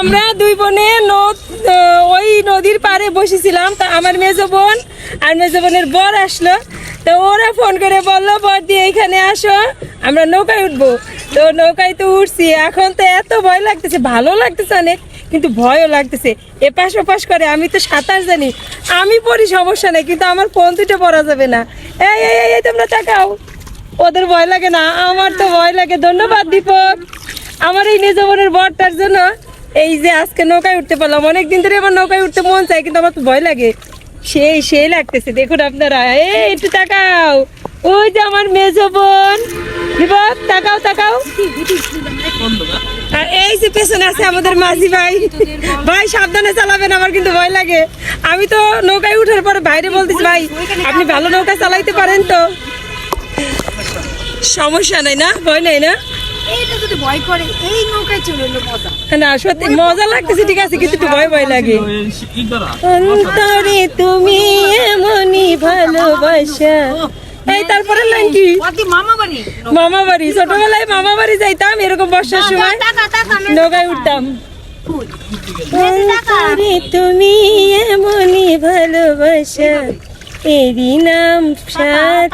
আমরা দুই বোনে ওই নদীর পাড়ে বসেছিলাম। তা আমার মেজো বোন আর মেজো বোনের বর আসলো। তো ওরা ফোন করে বলল বর দিয়ে এখানে আসো আমরা নৌকায় উঠবো। তো নৌকায় তো উঠছি। এখন তো এত ভয় লাগতেছে ভালো লাগতেছে অনেক কিন্তু ভয়ও লাগতেছে। এ এপাশ ওপাশ করে আমি তো সাঁতার জানি। আমি পড়ি সমস্যা নেই কিন্তু আমার ফোন দুটো পড়া যাবে না। এই এই এই, তোমরা তাকাও। ওদের ভয় লাগে না আমার তো ভয় লাগে। ধন্যবাদ দীপক। আমার এই নিজ বোনের বরটার জন্য এই যে আজকে নৌকায় উঠতে পারলাম। অনেকদিন ধরে আমার নৌকায় উঠতে মন চায়, কিন্তু আমার তো ভয় লাগে। সেই সেই লাগতেছে, দেখুন আপনারা। এই, একটু তাকাও। ওই যে আমার মেজ বোন। তাকাও তাকাও। আর এই যে পেছনে আছে আমাদের মাঝি ভাই। ভাই, সাবধানে চালাবেন, আমার কিন্তু ভয় লাগে। আমি তো নৌকায় উঠার পর বাইরে বলতেছি, ভাই, আপনি ভালো নৌকা চালাইতে পারেন তো? সমস্যা নাই না? ভয় নাই না? এইটা যদি ভয় করে এই নৌকায় চলে এলো মজা। না সত্যি মজা লাগতেছে ঠিক আছে কিন্তু একটু ভয় ভয় লাগে। অন্তরে তুমি এমনই ভালোবাসা। এই তারপরে লাইন কি? মামা বাড়ি। মামা বাড়ি ছোটবেলায় মামা বাড়ি যাইতাম এরকম বর্ষার সময় নৌকায় উঠতাম। অন্তরে তুমি এমনই ভালোবাসা। এরই নাম সাত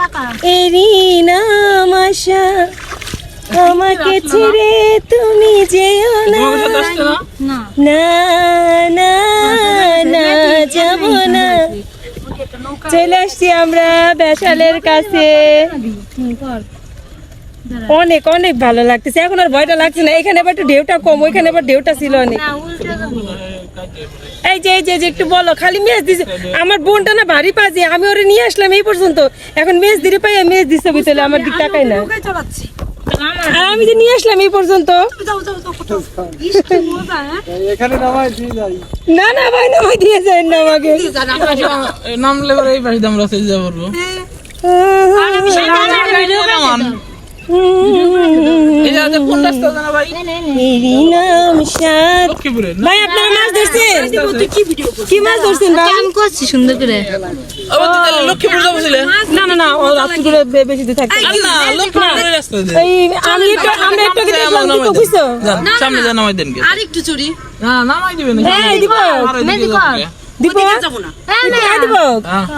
এরই নাম আশা। আমাকে ছেড়ে তুমি যেও না। না। না না যাব না। চলে আসছি আমরা বেশালের কাছে। অনেক অনেক ভালো লাগতেছে। এখন আর ভয়টা লাগছে না। এখানে আবার একটু ঢেউটা কম ওইখানে আবার ঢেউটা ছিল অনেক। এই যে এই যে একটু বলো খালি মেজ দিছে। আমার বোনটা না ভারী পাজি। আমি ওরে নিয়ে আসলাম এই পর্যন্ত। এখন মেজ দিতে পাই মেজ দিছে ভিতরে আমার দিক তাকাই না। আমি যে নিয়ে আসলাম এই পর্যন্ত। যাও যাও যাও কোথাও ইস, কি মজা হ্যাঁ এখানে নামাই দিয়ে যাই। না না ভাই না ভাই দিয়ে যায় না আমাকে। নামলে এই পাশে আমরা সেই যে কোন রাস্তা জানা ভাই? এরই নাম সাত লক্ষ্মীপুরে ভাই আপনারা মাছ ধরছেন? কি মাছ ধরছেন ভাই? আমি করছি সুন্দর করে। আবার তো তাহলে লক্ষ্মীপুর যাব না না না ও রাত্রি করে বেশি দূর থাকতে না লক্ষ্মীপুরের রাস্তা দিয়ে এই আমি একটু আমরা একটু আগে দেখলাম কি বুঝছ? সামনে যা নামাই দেন কে চুরি না নামাই দিবেন হ্যাঁ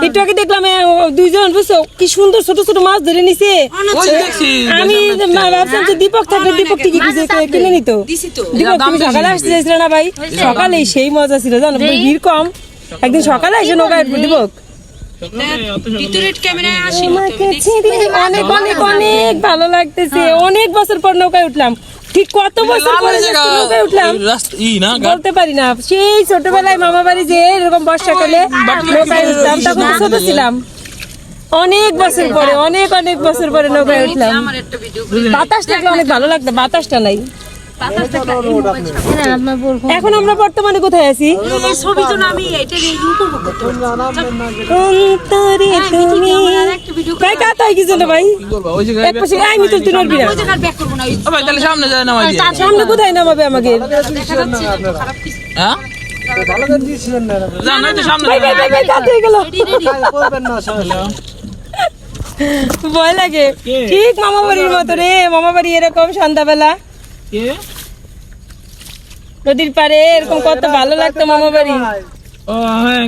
একটু আগে দেখলাম দুইজন বুঝছ? কি সুন্দর ছোট ছোট মাছ ধরে নিছে। আমি ভাবছিলাম যে দীপক থাকলে দীপক ঠিকই কিনে নিত। দীপক তুমি সকালে আসতে চাইছিলে না ভাই? সকালে সেই মজা ছিল জানো? ভিড় কম। একদিন সকালে এসে নৌকায় উঠবো দীপক। অনেক অনেক অনেক ভালো লাগতেছে। অনেক বছর পর নৌকায় উঠলাম। ঠিক কত বছর পরে নৌকায় উঠলাম। বলতে পারি না। সেই ছোটবেলায় মামা বাড়ি যে এরকম বর্ষাকালে নৌকায় উঠতাম তখন তো ছোট ছিলাম। অনেক বছর পরে অনেক অনেক বছর পরে নৌকায় উঠলাম। আমার একটা ভিডিও বাতাস থাকলে অনেক ভালো লাগতো বাতাসটা নাই। এখন আমরা বর্তমানে কোথায় আছি? সামনে কোথায় নামাবে আমাকে? ভয় লাগে। ঠিক মামা বাড়ির মতো রে মামা বাড়ি এরকম সন্ধ্যাবেলা। নদীর পাড়ে এরকম কত ভালো লাগতো মামা বাড়ি ও হ্যাঁ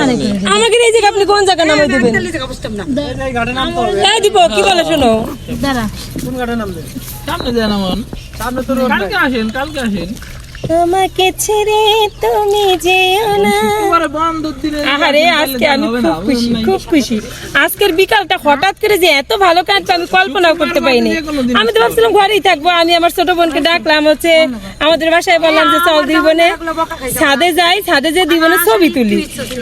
মানে আমাকে এই জায়গা আপনি কোন জায়গা নামাই দেবেন তাহলে জায়গা বুঝতাম না এই ঘাটে নামতে হবে এই দিব কি বলে শোনো দাঁড়া কোন ঘাটে নামবে সামনে যা নামান সামনে তো কালকে আসেন কালকে আসেন আমাকে ছেড়ে তুমি যেও না। আহারে আজকে আমি খুব খুশি খুব খুশি। আজকের বিকালটা হঠাৎ করে যে এত ভালো কাটবে আমি কল্পনাও করতে পারিনি। আমি তো ভাবছিলাম ঘরেই থাকব আমি আমার ছোট বোনকে ডাকলাম হচ্ছে আমাদের বাসায় বললাম যে চল দুই বোনে ছাদে যাই ছাদে যে দুই বোনের ছবি তুলি।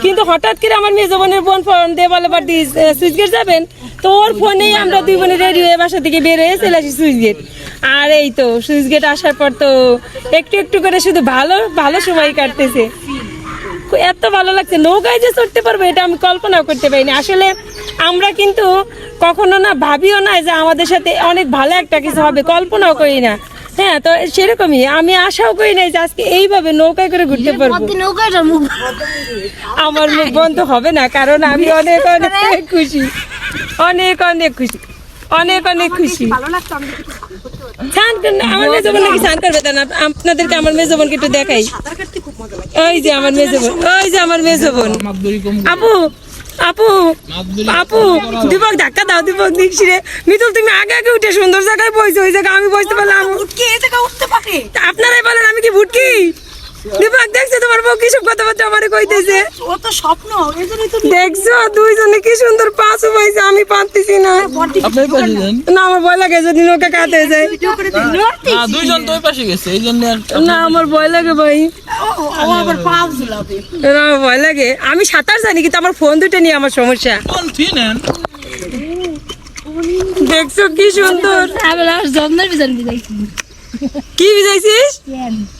কিন্তু হঠাৎ করে আমার মেজো বোনের বোন ফোন দিয়ে বলে বাড়ি সুইচ গেট যাবেন? তো ওর ফোনেই আমরা দুই বোনে রেডি হয়ে বাসা থেকে বের হয়ে চলে আসি সুইচ গেট। আর এই তো সুইচ গেট আসার পর তো একটু একটু করে শুধু ভালো ভালো সময় কাটতেছে। এত ভালো লাগছে নৌকায় যে চড়তে পারব এটা আমি কল্পনাও করতে পারিনি। আসলে আমরা কিন্তু কখনো না ভাবিও না যে আমাদের সাথে অনেক ভালো একটা কিছু হবে কল্পনাও করি না। হ্যাঁ তো সেরকমই আমি আশাও করি নাই যে আজকে এইভাবে নৌকায় করে ঘুরতে পারব। আমার মুখ বন্ধ হবে না কারণ আমি অনেক অনেক খুশি। অনেক অনেক খুশি। অনেক অনেক খুশি। স্নান আমার নাকি স্নান করবে তা না? আপনাদেরকে আমার একটু দেখাই। ওই যে আমার মেজো বোন ওই যে আমার আপু আপু আপু দীপক ধাক্কা দাও দীপক দেখছি রে। মিতুল তুমি আগে আগে উঠে সুন্দর জায়গায় বইছো ওই জায়গায় আমি বসতে পারলাম। আপনারাই বলেন আমি কি ভুটকি দীপক দেখছ তোমার বউ কি সব কথাবার্তা আমারে কইতেছে? ও তো স্বপ্ন দেখছ। দুইজনে কি সুন্দর পাঁচ পাইছে আমি পারতেছি না। আপনি ওই না। আমার ভয় লাগে যদি নৌকা কাতে যায়। করে দিই না দুইজন তো ওই পাশে গেছে এই জন্য না আমার ভয় লাগে ভাই। ও আবার পাও ঝুলাবে। না আমার ভয় লাগে। আমি সাঁতার জানি কিন্তু আমার ফোন দুটো নিয়ে আমার সমস্যা। দেখছ কি সুন্দর? কি আবার